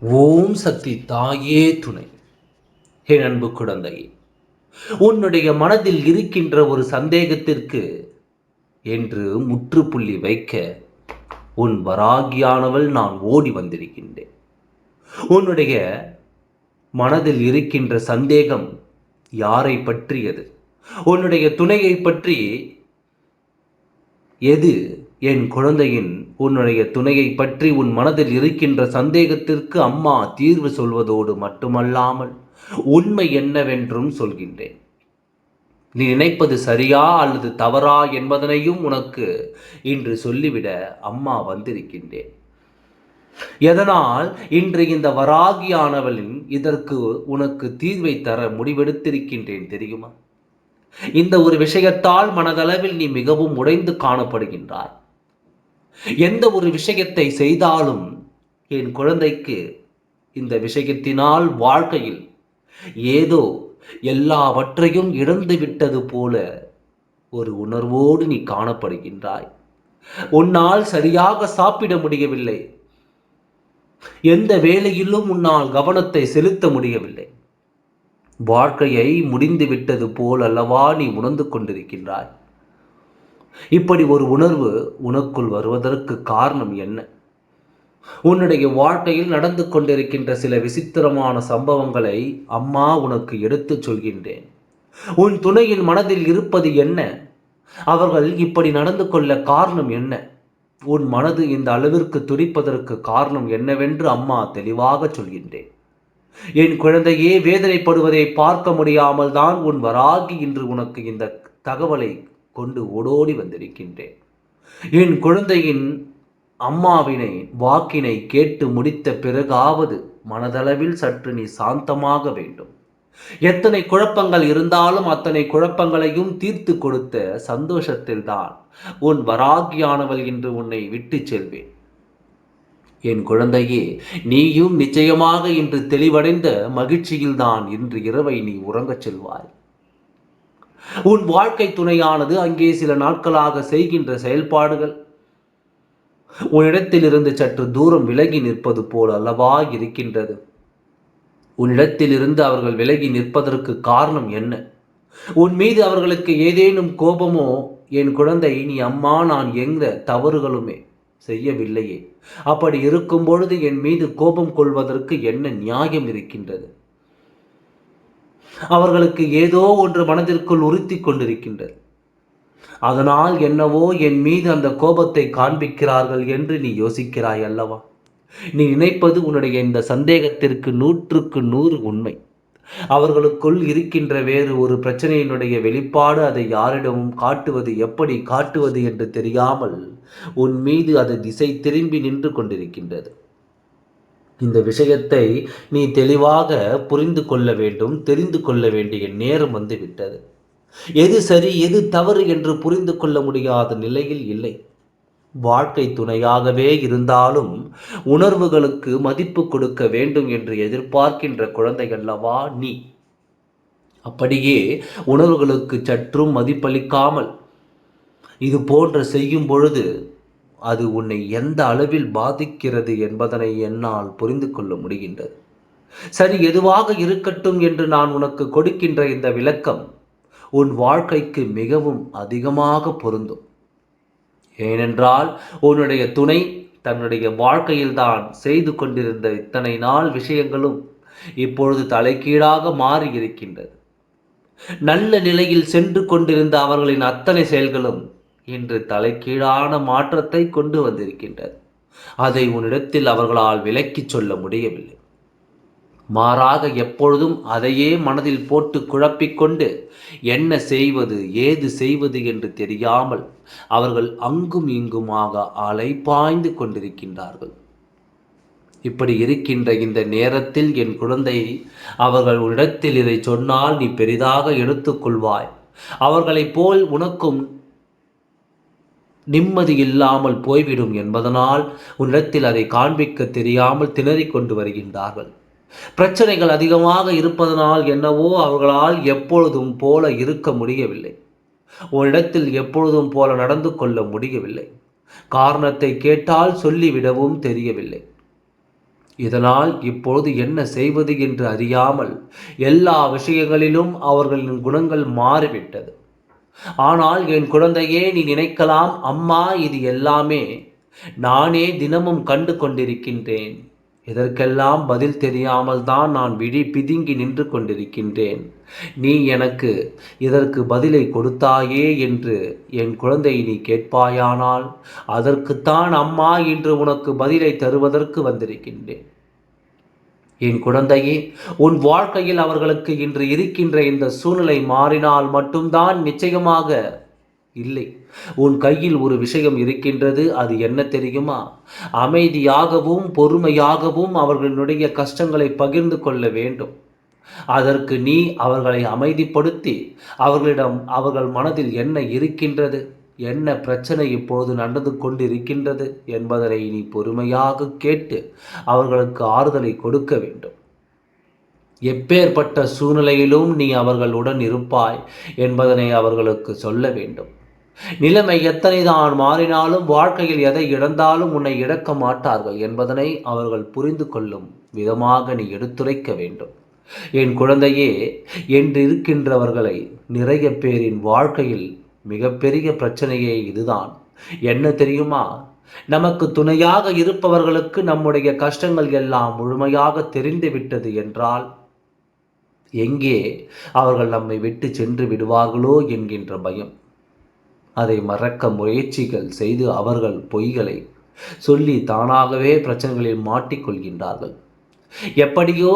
ஓம் சக்தி தாயே துணை. என் அன்பு குழந்தை உன்னுடைய மனதில் இருக்கின்ற ஒரு சந்தேகத்திற்கு என்று முற்றுப்புள்ளி வைக்க உன் வராகியானவள் நான் ஓடி வந்திருக்கின்றேன். உன்னுடைய மனதில் இருக்கின்ற சந்தேகம் யாரை பற்றியது? உன்னுடைய துணையை பற்றி எது என் குழந்தையின் உன்னுடைய துணையை பற்றி உன் மனதில் இருக்கின்ற சந்தேகத்திற்கு அம்மா தீர்வு சொல்வதோடு மட்டுமல்லாமல் உண்மை என்னவென்றும் சொல்கின்றேன். நீ நினைப்பது சரியா அல்லது தவறா என்பதனையும் உனக்கு இன்று சொல்லிவிட அம்மா வந்திருக்கின்றேன். எதனால் இன்று இந்த வராகியானவளின் இதற்கு உனக்கு தீர்வை தர முடிவெடுத்திருக்கின்றேன் தெரியுமா? இந்த ஒரு விஷயத்தால் மனதளவில் நீ மிகவும் உடைந்து காணப்படுகின்றாய். எந்த ஒரு விஷயத்தை செய்தாலும் என் குழந்தைக்கு இந்த விஷயத்தினால் வாழ்க்கையில் ஏதோ எல்லாவற்றையும் இழந்து விட்டது போல ஒரு உணர்வோடு நீ காணப்படுகின்றாய். உன்னால் சரியாக சாப்பிட முடியவில்லை. எந்த வேலையிலும் உன்னால் கவனத்தை செலுத்த முடியவில்லை. வாழ்க்கையை முடிந்து விட்டது போல் அல்லவா நீ உணர்ந்து கொண்டிருக்கின்றாய். இப்படி ஒரு உணர்வு உனக்குள் வருவதற்கு காரணம் என்ன? உன்னுடைய வாழ்க்கையில் நடந்து கொண்டிருக்கின்ற சில விசித்திரமான சம்பவங்களை அம்மா உனக்கு எடுத்துச் சொல்கின்றேன். உன் துணையின் மனதில் இருப்பது என்ன? அவர்கள் இப்படி நடந்து கொள்ள காரணம் என்ன? உன் மனது இந்த அளவிற்கு துடிப்பதற்கு காரணம் என்னவென்று அம்மா தெளிவாக சொல்கின்றேன். என் குழந்தையே வேதனைப்படுவதை பார்க்க முடியாமல் தான் உன் வராகி இன்று உனக்கு இந்த தகவலை கொண்டு ஓடோடி வந்திருக்கின்றேன். என் குழந்தையின் அம்மாவினை வாக்கினை கேட்டு முடித்த பிறகாவது மனதளவில் சற்று நீ சாந்தமாக வேண்டும். எத்தனை குழப்பங்கள் இருந்தாலும் அத்தனை குழப்பங்களையும் தீர்த்து கொடுத்த சந்தோஷத்தில்தான் உன் வராகியானவள் என்று உன்னை விட்டு செல்வேன். என் குழந்தையே நீயும் நிச்சயமாக இன்று தெளிவடைந்த மகிழ்ச்சியில்தான் இன்று இரவை நீ உறங்கச் செல்வாய். உன் வாழ்க்கை துணையானது அங்கே சில நாட்களாக செய்கின்ற செயல்பாடுகள். உன்னிடத்திலிருந்து சற்று தூரம் விலகி நிற்பது போல் அல்லவா இருக்கின்றது. உன்னிடத்திலிருந்து அவர்கள் விலகி நிற்பதற்கு காரணம் என்ன? உன் மீது அவர்களுக்கு ஏதேனும் கோபமோ? என் குழந்தை நீ அம்மா நான் எங்க தவறுகளுமே செய்யவில்லையே. அப்படி இருக்கும் பொழுது என் மீது கோபம் கொள்வதற்கு என்ன நியாயம் இருக்கின்றது? அவர்களுக்கு ஏதோ ஒன்று மனதிற்குள் உறுத்தி கொண்டிருக்கின்றது. அதனால் என்னவோ என் மீது அந்த கோபத்தை காண்பிக்கிறார்கள் என்று நீ யோசிக்கிறாய் அல்லவா? நீ நினைப்பது உன்னுடைய இந்த சந்தேகத்திற்கு நூற்றுக்கு நூறு உண்மை. அவர்களுக்குள் இருக்கின்ற வேறு ஒரு பிரச்சனையினுடைய வெளிப்பாடு அதை யாரிடமும் காட்டுவது எப்படி காட்டுவது என்று தெரியாமல் உன் மீது அது திசை திரும்பி நின்று கொண்டிருக்கின்றது. இந்த விஷயத்தை நீ தெளிவாக புரிந்து கொள்ள வேண்டும் தெரிந்து கொள்ள வேண்டிய நேரம் வந்துவிட்டது. எது சரி எது தவறு என்று புரிந்து கொள்ள முடியாத நிலையில் இல்லை. வாழ்க்கை துணையாகவே இருந்தாலும் உணர்வுகளுக்கு மதிப்பு கொடுக்க வேண்டும் என்று எதிர்பார்க்கின்ற குழந்தைகளவா நீ? அப்படியே உணர்வுகளுக்கு சற்றும் மதிப்பளிக்காமல் இது போன்ற செய்யும் பொழுது அது உன்னை எந்த அளவில் பாதிக்கிறது என்பதனை என்னால் புரிந்து கொள்ள முடிகின்றது. சரி எதுவாக இருக்கட்டும் என்று நான் உனக்கு கொடுக்கின்ற இந்த விளக்கம் உன் வாழ்க்கைக்கு மிகவும் அதிகமாக பொருந்தும். ஏனென்றால் உன்னுடைய துணை தன்னுடைய வாழ்க்கையில்தான் செய்து கொண்டிருந்த இத்தனை நாள் விஷயங்களும் இப்பொழுது தலைகீழாக மாறி இருக்கின்றது நல்ல நிலையில் சென்று கொண்டிருந்த அவர்களின் அத்தனை செயல்களும் இன்று தலைகீழான மாற்றத்தை கொண்டு வந்திருக்கின்றது. அதை உன்னிடத்தில் அவர்களால் விலக்கிச் சொல்ல முடியவில்லை. மாறாக எப்பொழுதும் அதையே மனதில் போட்டு குழப்பிக்கொண்டு என்ன செய்வது ஏது செய்வது என்று தெரியாமல் அவர்கள் அங்கும் இங்குமாக அலைப்பாய்ந்து கொண்டிருக்கின்றார்கள். இப்படி இருக்கின்ற இந்த நேரத்தில் என் குழந்தை அவர்கள் உன்னிடத்தில் இதை சொன்னால் நீ பெரிதாக எடுத்துக்கொள்வாய் அவர்களைப் போல் உனக்கும் நிம்மதி இல்லாமல் போய்விடும் என்பதனால் உன்னிடத்தில் அதை காண்பிக்க தெரியாமல் திணறிக் கொண்டு வருகின்றார்கள். பிரச்சனைகள் அதிகமாக இருப்பதனால் என்னவோ அவர்களால் எப்பொழுதும் போல இருக்க முடியவில்லை. உன்னிடத்தில் எப்பொழுதும் போல நடந்து கொள்ள முடியவில்லை. காரணத்தை கேட்டால் சொல்லிவிடவும் தெரியவில்லை. இதனால் இப்பொழுது என்ன செய்வது என்று அறியாமல் எல்லா விஷயங்களிலும் அவர்களின் குணங்கள் மாறிவிட்டது. ஆனால் என் குழந்தையே நீ நினைக்கலாம் அம்மா இது எல்லாமே நானே தினமும் கண்டு கொண்டிருக்கின்றேன். இதற்கெல்லாம் பதில் தெரியாமல் தான் நான் விழி பிதுங்கி நின்று கொண்டிருக்கின்றேன். நீ எனக்கு இதற்கு பதிலை கொடுத்தாயே என்று என் குழந்தையை நீ கேட்பாயானால் அதற்குத்தான் அம்மா இன்று உனக்கு பதிலை தருவதற்கு வந்திருக்கின்றேன். என் குழந்தையே உன் வாழ்க்கையில் அவர்களுக்கு இன்று இருக்கின்ற இந்த சூழ்நிலை மாறினால் மட்டும்தான் நிச்சயமாக இல்லை. உன் கையில் ஒரு விஷயம் இருக்கின்றது அது என்ன தெரியுமா? அமைதியாகவும் பொறுமையாகவும் அவர்களுடைய கஷ்டங்களை பகிர்ந்து கொள்ள வேண்டும். அதற்கு நீ அவர்களை அமைதிப்படுத்தி அவர்களிடம் அவர்கள் மனதில் என்ன இருக்கின்றது? என்ன பிரச்சனை இப்போது நடந்து கொண்டிருக்கின்றது என்பதனை நீ பொறுமையாக கேட்டு அவர்களுக்கு ஆறுதலை கொடுக்க வேண்டும். எப்பேற்பட்ட சூழ்நிலையிலும் நீ அவர்களுடன் இருப்பாய் என்பதனை அவர்களுக்கு சொல்ல வேண்டும். நிலைமை எத்தனை தான் மாறினாலும் வாழ்க்கையில் எதை இழந்தாலும் உன்னை இழக்க மாட்டார்கள் என்பதனை அவர்கள் புரிந்து கொள்ளும் விதமாக நீ எடுத்துரைக்க வேண்டும். என் குழந்தையே என்று இருக்கின்றவர்களை நிறைய பேரின் வாழ்க்கையில் மிகப்பெரிய பிரச்சனையே இதுதான். என்ன தெரியுமா? நமக்கு துணையாக இருப்பவர்களுக்கு நம்முடைய கஷ்டங்கள் எல்லாம் முழுமையாக தெரிந்துவிட்டது என்றால் எங்கே அவர்கள் நம்மை விட்டு சென்று விடுவார்களோ என்கின்ற பயம். அதை மறக்க முயற்சிகள் செய்து அவர்கள் பொய்களை சொல்லி தானாகவே பிரச்சனைகளில் மாட்டிக்கொள்கின்றார்கள். எப்படியோ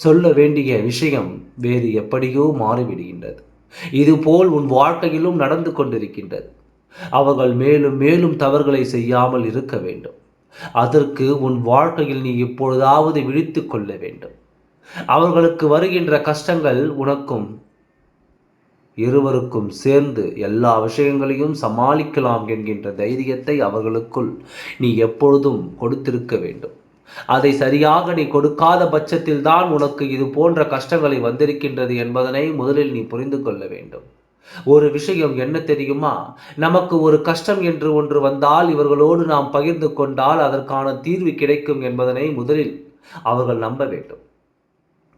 சொல்ல வேண்டிய விஷயம் வேறு எப்படியோ மாறிவிடுகின்றது. இதுபோல் உன் வாழ்க்கையிலும் நடந்து கொண்டிருக்கின்றது. அவர்கள் மேலும் மேலும் தவறுகளை செய்யாமல் இருக்க வேண்டும். அதற்கு உன் வாழ்க்கையில் நீ இப்பொழுதாவது விழித்து கொள்ள வேண்டும். அவர்களுக்கு வருகின்ற கஷ்டங்கள் உனக்கும் இருவருக்கும் சேர்ந்து எல்லா விஷயங்களையும் சமாளிக்கலாம் என்கின்ற தைரியத்தை அவர்களுக்குள் நீ எப்பொழுதும் கொடுத்திருக்க வேண்டும். அதை சரியாக நீ கொடுக்காத பட்சத்தில் தான் உனக்கு இது போன்ற கஷ்டங்களை வந்திருக்கின்றது என்பதனை முதலில் நீ புரிந்து கொள்ள வேண்டும். ஒரு விஷயம் என்ன தெரியுமா? நமக்கு ஒரு கஷ்டம் என்று ஒன்று வந்தால் இவர்களோடு நாம் பகிர்ந்து கொண்டால் அதற்கான தீர்வு கிடைக்கும் என்பதனை முதலில் அவர்கள் நம்ப வேண்டும்.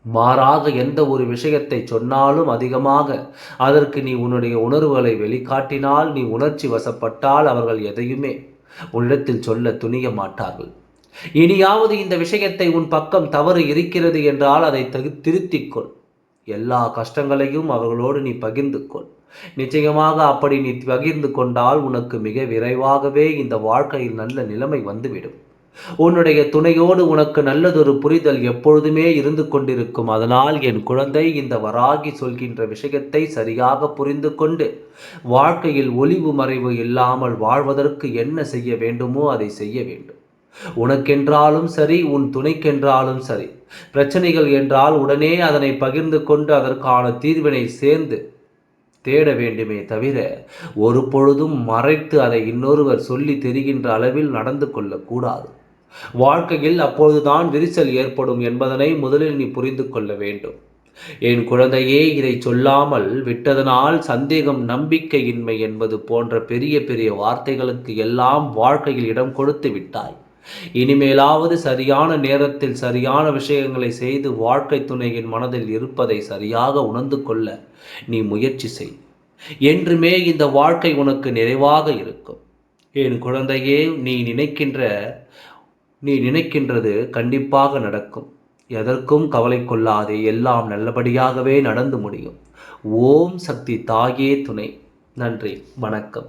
மாறாக எந்த ஒரு விஷயத்தை சொன்னாலும் அதிகமாக அதற்கு நீ உன்னுடைய உணர்வுகளை வெளிக்காட்டினால் நீ உணர்ச்சி வசப்பட்டால் அவர்கள் எதையுமே உன்னிடத்தில் சொல்ல துணிய மாட்டார்கள். இனியாவது இந்த விஷயத்தை உன் பக்கம் தவறு இருக்கிறது என்றால் அதை தகு திருத்திக்கொள். எல்லா கஷ்டங்களையும் அவர்களோடு நீ பகிர்ந்து கொள் நிச்சயமாக அப்படி நீ பகிர்ந்து கொண்டால் உனக்கு மிக விரைவாகவே இந்த வாழ்க்கையில் நல்ல நிலைமை வந்துவிடும். உன்னுடைய துணையோடு உனக்கு நல்லதொரு புரிதல் எப்பொழுதுமே இருந்து கொண்டிருக்கும். அதனால் என் குழந்தை இந்த வராகி சொல்கின்ற விஷயத்தை சரியாக புரிந்து கொண்டு வாழ்க்கையில் ஒளிவு மறைவு இல்லாமல் வாழ்வதற்கு என்ன செய்ய வேண்டுமோ அதை செய்ய வேண்டும். உனக்கென்றாலும் சரி உன் துணைக்கென்றாலும் சரி. பிரச்சனைகள் என்றால் உடனே அதனை பகிர்ந்து கொண்டு அதற்கான தீர்வினை சேர்ந்து தேட வேண்டுமே தவிர ஒரு பொழுதும் மறைத்து அதை இன்னொருவர் சொல்லி தெரிகின்ற அளவில் நடந்து கொள்ளக்கூடாது. வாழ்க்கையில் அப்பொழுதுதான் விரிசல் ஏற்படும் என்பதனை முதலில் நீ புரிந்து கொள்ள வேண்டும். என் குழந்தையே இதை சொல்லாமல் விட்டதனால் சந்தேகம் நம்பிக்கையின்மை என்பது போன்ற பெரிய பெரிய வார்த்தைகளுக்கு எல்லாம் வாழ்க்கையில் இடம் கொடுத்து விட்டாய். இனிமேலாவது சரியான நேரத்தில் சரியான விஷயங்களை செய்து வாழ்க்கை துணையின் மனதில் இருப்பதை சரியாக உணர்ந்து கொள்ள நீ முயற்சி செய். என்றுமே இந்த வாழ்க்கை உனக்கு நிறைவாக இருக்கும். என் குழந்தையே நீ நினைக்கின்ற நீ நினைக்கின்றது கண்டிப்பாக நடக்கும். எதற்கும் கவலை கொள்ளாதே எல்லாம் நல்லபடியாகவே நடந்து முடியும். ஓம் சக்தி தாயே துணை. நன்றி வணக்கம்.